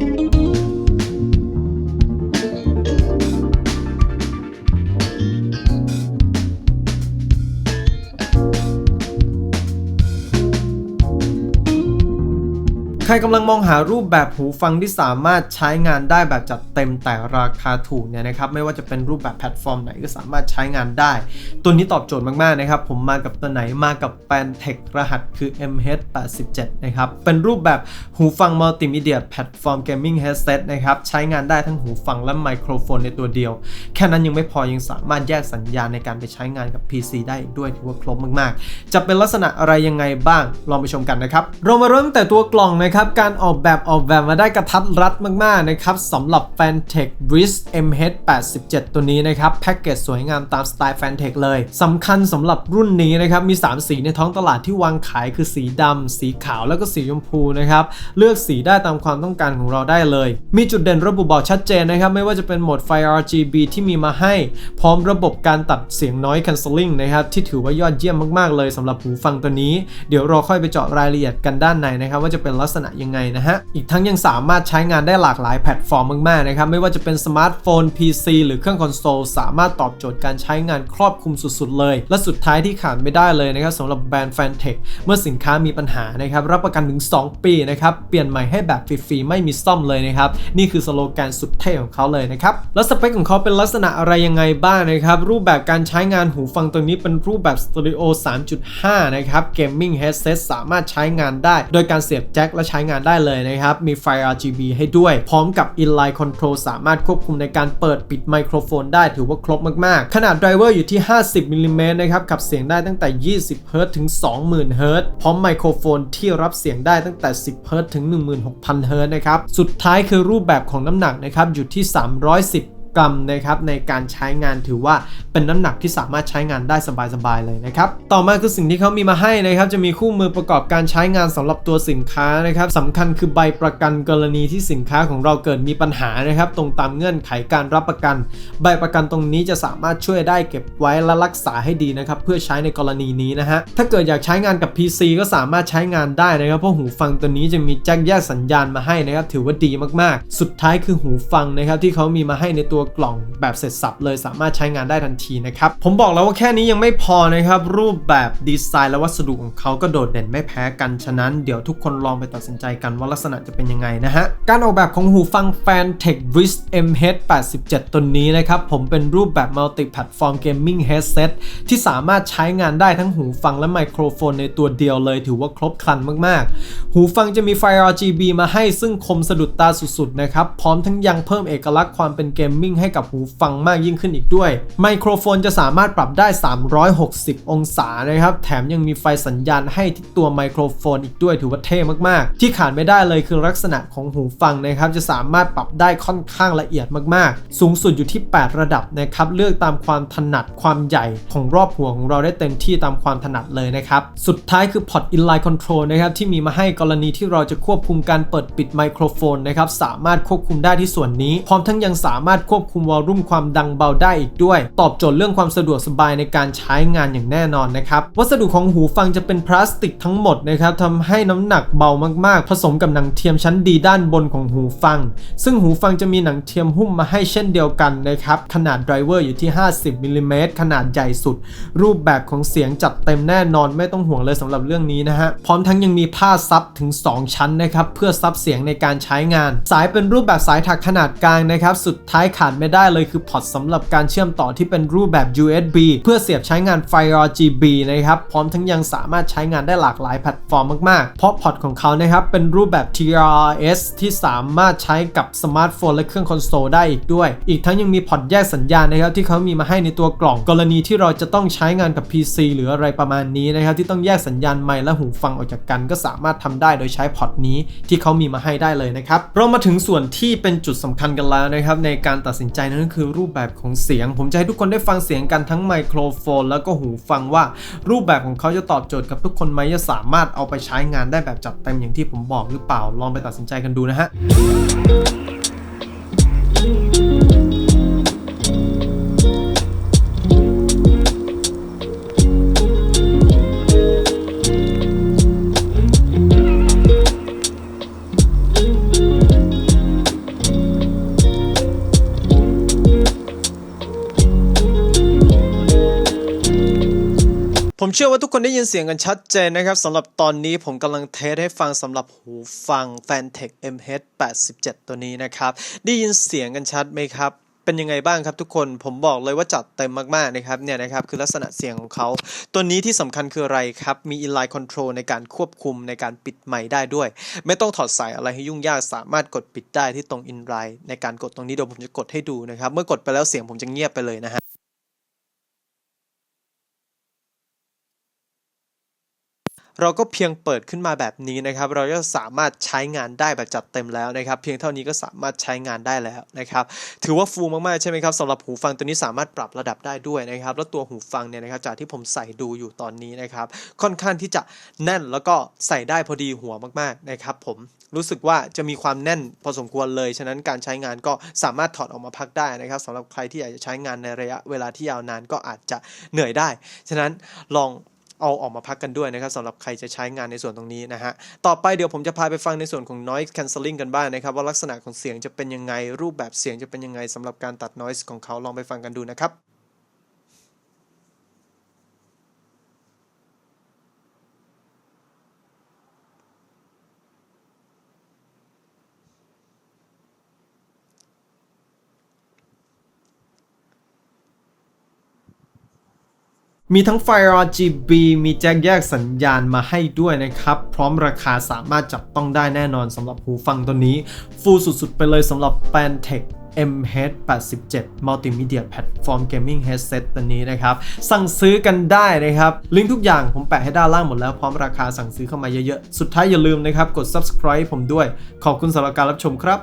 ใค รกำลังมองหารูปแบบหูฟังที่สามารถใช้งานได้แบบจัดเต็มแต่ราคาถูกเนี่ยนะครับไม่ว่าจะเป็นรูปแบบแพลตฟอร์มไหนก็สามารถใช้งานได้ ตัวนี้ตอบโจทย์มากๆนะครับผมมากับตัวไหนมากับแปนเทครหัสคือ MH87 นะครับเป็นรูปแบบหูฟังมัลติมีเดียแพลตฟอร์มเกมมิ่งเฮดเซตนะครับใช้งานได้ทั้งหูฟังและไมโครโฟนในตัวเดียว แค่นั้นยังไม่พอยังสามารถแยกสัญญาณในการไปใช้งานกับ PC ได้อีกด้วยถือว่าครบมากๆ จะเป็นลักษณะอะไรยังไงบ้างลองไปชมกันนะครับเรามาเริ่มแต่ตัวกล่องนะครับการออกแบบออกแบบมาได้กระทัดรัดมาก ๆ นะครับสำหรับ Fantech Breeze MH87 ตัวนี้นะครับ แพ็กเกจสวยงามตามสไตล์ Fantech เลยสำคัญสำหรับรุ่นนี้นะครับ มี 3 สีในท้องตลาดที่วางขายคือสีดำสีขาวแล้วก็สีชมพูนะครับ เลือกสีได้ตามความต้องการของเราได้เลย มีจุดเด่นระบุบอกชัดเจนนะครับ ไม่ว่าจะเป็นโหมดไฟ RGB ที่มีมาให้ พร้อมระบบการตัดเสียงน้อย cancelling นะครับที่ถือว่ายอดเยี่ยมมากๆเลยสำหรับหูฟังตัวนี้ เดี๋ยวเราค่อยไปเจาะรายละเอียดกันด้านในนะครับ ว่าจะเป็นลักษณะยังไงนะฮะ อีกทั้งยังสามารถใช้งานได้หลากหลายแพลตฟอร์มมากๆนะครับ ไม่ว่าจะเป็นสมาร์ทโฟน PC หรือเครื่องคอนโซล สามารถตอบโจทย์การใช้งานครอบคลุมสุดๆเลย และสุดท้ายที่ขาดไม่ได้เลยนะครับสำหรับแบรนด์ Fantech เมื่อสินค้ามีปัญหานะครับรับประกันถึง 2 ปีนะครับเปลี่ยนใหม่ให้แบบฟรีๆไม่มีซ่อมเลยนะครับนี่คือสโลแกนสุดเท่ของเขาเลยนะครับแล้วสเปคของเขาเป็นลักษณะอะไรยังไงบ้างนะครับรูปแบบการใช้งานหูฟังตัวนี้เป็นรูปแบบสตอริโอ3.5นะครับ Gaming Headset สามารถใช้งานได้ โดยการเสียบแจ็คและใช้้งานได้เลยนะครับ มีไฟ RGB ให้ด้วย พร้อมกับ Inline Control สามารถควบคุมในการเปิดปิดไมโครโฟนได้ถือว่าครบมากๆ ขนาดไดรเวอร์อยู่ที่ 50มิลลิเมตรนะครับ ขับเสียงได้ตั้งแต่ 20เฮิรต์ถึง 20,000เฮิรต์พร้อมไมโครโฟนที่รับเสียงได้ตั้งแต่ 10เฮิรต์ถึง 16,000เฮิรต์นะครับ สุดท้ายคือรูปแบบของน้ำหนักนะครับอยู่ที่ 310 กรัมนะครับในการใช้งานถือว่าเป็นน้ำหนักที่สามารถใช้งานได้สบายๆเลยนะครับ ต่อมาคือสิ่งที่เขามีมาให้นะครับจะมีคู่มือประกอบการใช้งานสำหรับตัวสินค้านะครับสำคัญคือใบประกันกรณีที่สินค้าของเราเกิดมีปัญหานะครับ ตรงตามเงื่อนไขการรับประกัน ใบประกันตรงนี้จะสามารถช่วยได้เก็บไว้และรักษาให้ดีนะครับเพื่อใช้ในกรณีนี้นะฮะถ้าเกิดอยากใช้งานกับ PC ก็สามารถใช้งานได้นะครับ เพราะหูฟังตัวนี้จะมีแจ็คแยกสัญญาณมาให้นะครับถือว่าดีมากๆ สุดท้ายคือหูฟังนะครับที่เขามีมาให้ในตัวกล่องแบบเสร็จสับเลยสามารถใช้งานได้ทันทีนะครับ ผมบอกแล้วว่าแค่นี้ยังไม่พอนะครับ รูปแบบดีไซน์และวัสดุของเขาก็โดดเด่นไม่แพ้กัน ฉะนั้นเดี๋ยวทุกคนลองไปตัดสินใจกันว่าลักษณะจะเป็นยังไงนะฮะ การออกแบบของหูฟัง Fantech Breeze MH87 ตัวนี้นะครับ ผมเป็นรูปแบบ Multi Platform Gaming Headset ที่สามารถใช้งานได้ทั้งหูฟังและไมโครโฟนในตัวเดียวเลยถือว่าครบครันมากๆ หูฟังจะมีไฟ RGB มาให้ซึ่งคมสะดุดตาสุดๆนะครับพร้อมทั้งยังเพิ่มเอกลักษณ์ความเป็นเกมมิ่งให้กับหูฟังมากยิ่งขึ้นอีกด้วย ไมโครโฟนจะสามารถปรับได้ 360 องศานะครับ แถมยังมีไฟสัญญาณให้ที่ตัวไมโครโฟนอีกด้วยถือว่าเท่มากๆ ที่ขาดไม่ได้เลยคือลักษณะของหูฟังนะครับจะสามารถปรับได้ค่อนข้างละเอียดมากๆ สูงสุดอยู่ที่ 8 ระดับนะครับเลือกตามความถนัดความใหญ่ของรอบหัวของเราได้เต็มที่ตามความถนัดเลยนะครับสุดท้ายคือพอร์ต inline control นะครับที่มีมาให้กรณีที่เราจะควบคุมการเปิดปิดไมโครโฟนนะครับสามารถควบคุมได้ที่ส่วนนี้ พร้อมทั้งยังสามารถควบคุมวอลลุ่มความดังเบาได้อีกด้วย ตอบโจทย์เรื่องความสะดวกสบายในการใช้งานอย่างแน่นอนนะครับวัสดุของหูฟังจะเป็นพลาสติกทั้งหมดนะครับทำให้น้ำหนักเบามากๆ ผสมกับหนังเทียมชั้นดีด้านบนของหูฟัง ซึ่งหูฟังจะมีหนังเทียมหุ้มมาให้เช่นเดียวกันนะครับขนาดไดรเวอร์อยู่ที่ 50มิลลิเมตรขนาดใหญ่สุด รูปแบบของเสียงจัดเต็มแน่นอนไม่ต้องห่วงเลยสำหรับเรื่องนี้นะฮะพร้อมทั้งยังมีผ้าซับถึง 2 ชั้นนะครับเพื่อซับเสียงในการใช้งาน สายเป็นรูปแบบสายถักขนาดกลางนะครับสุดท้ายขาดไม่ได้เลยคือพอร์ตสำหรับการเชื่อมต่อที่เป็นรูปแบบ USB เพื่อเสียบใช้งานไฟ RGB นะครับ พร้อมทั้งยังสามารถใช้งานได้หลากหลายแพลตฟอร์มมากๆ เพราะพอร์ตของเขานะครับเป็นรูปแบบ TRS ที่สามารถใช้กับสมาร์ทโฟนและเครื่องคอนโซลได้อีกด้วย อีกทั้งยังมีพอร์ตแยกสัญญาณนะครับที่เขามีมาให้ในตัวกล่องกรณีที่เราจะต้องใช้งานกับ PC หรืออะไรประมาณนี้นะครับที่ต้องแยกสัญญาณไมค์และหูฟังออกจากกันก็สามารถทำได้โดยใช้พอร์ตนี้ที่เขามีมาให้ได้เลยนะครับเรามาถึงส่วนที่เป็นจุดสำคัญกันแล้วนะครับในการตัดสินใจนั่นก็คือรูปแบบของเสียง ผมจะให้ทุกคนได้ฟังเสียงกันทั้งไมโครโฟน แล้วก็หูฟังว่ารูปแบบของเขาจะตอบโจทย์กับทุกคนไหมจะสามารถเอาไปใช้งานได้แบบจัดเต็มอย่างที่ผมบอกหรือเปล่าลองไปตัดสินใจกันดูนะฮะ ผมเชื่อว่าทุกคนได้ยินเสียงกันชัดเจนนะครับสำหรับตอนนี้ผมกำลังเทสให้ฟังสำหรับหูฟัง Fantech MH87 ตัวนี้นะครับ ได้ยินเสียงกันชัดไหมครับเป็นยังไงบ้างครับทุกคนผมบอกเลยว่าจัดเต็มมากๆนะครับเนี่ยนะครับคือลักษณะเสียงของเขา ตัวนี้ที่สำคัญคืออะไรครับ มี inline control ในการควบคุมในการปิดไมค์ได้ด้วย ไม่ต้องถอดสายอะไรให้ยุ่งยากสามารถกดปิดได้ที่ตรง inline ในการกดตรงนี้เดี๋ยวผมจะกดให้ดูนะครับ เมื่อกดไปแล้วเสียงผมจะเงียบไปเลยนะฮะ เราก็เพียงเปิดขึ้นมาแบบนี้นะครับ เราก็สามารถใช้งานได้แบบจัดเต็มแล้วนะครับ เพียงเท่านี้ก็สามารถใช้งานได้แล้วนะครับ ถือว่าฟูลมากๆใช่ไหมครับสำหรับหูฟังตัวนี้สามารถปรับระดับได้ด้วยนะครับ แล้วตัวหูฟังเนี่ยนะครับจากที่ผมใส่ดูอยู่ตอนนี้นะครับ ค่อนข้างที่จะแน่นแล้วก็ใส่ได้พอดีหัวมากๆนะครับ ผมรู้สึกว่าจะมีความแน่นพอสมควรเลย ฉะนั้นการใช้งานก็สามารถถอดออกมาพักได้นะครับสำหรับใครที่อยากจะใช้งานในระยะเวลาที่ยาวนานก็อาจจะเหนื่อยได้ ฉะนั้นลอง เอาออกมาพักกันด้วยนะครับสำหรับใครจะใช้งานในส่วนตรงนี้นะฮะต่อไปเดี๋ยวผมจะพาไปฟังในส่วนของ noise cancelling กันบ้างนะครับ ว่าลักษณะของเสียงจะเป็นยังไงรูปแบบเสียงจะเป็นยังไงสำหรับการตัด noise ของเขาลองไปฟังกันดูนะครับ มีทั้งไฟ RGB มีแจ็คแยกสัญญาณมาให้ด้วยนะครับ พร้อมราคาสามารถจับต้องได้แน่นอนสำหรับหูฟังตัวนี้ ฟูลสุดๆ ไปเลยสำหรับ Fantech MH87 Multimedia Platform Gaming Headset ตัวนี้นะครับ สั่งซื้อกันได้นะครับ ลิงก์ทุกอย่างผมแปะให้ด้านล่างหมดแล้วพร้อมราคาสั่งซื้อเข้ามาเยอะๆ สุดท้ายอย่าลืมนะครับ กด subscribe ผมด้วย ขอบคุณสำหรับการรับชมครับ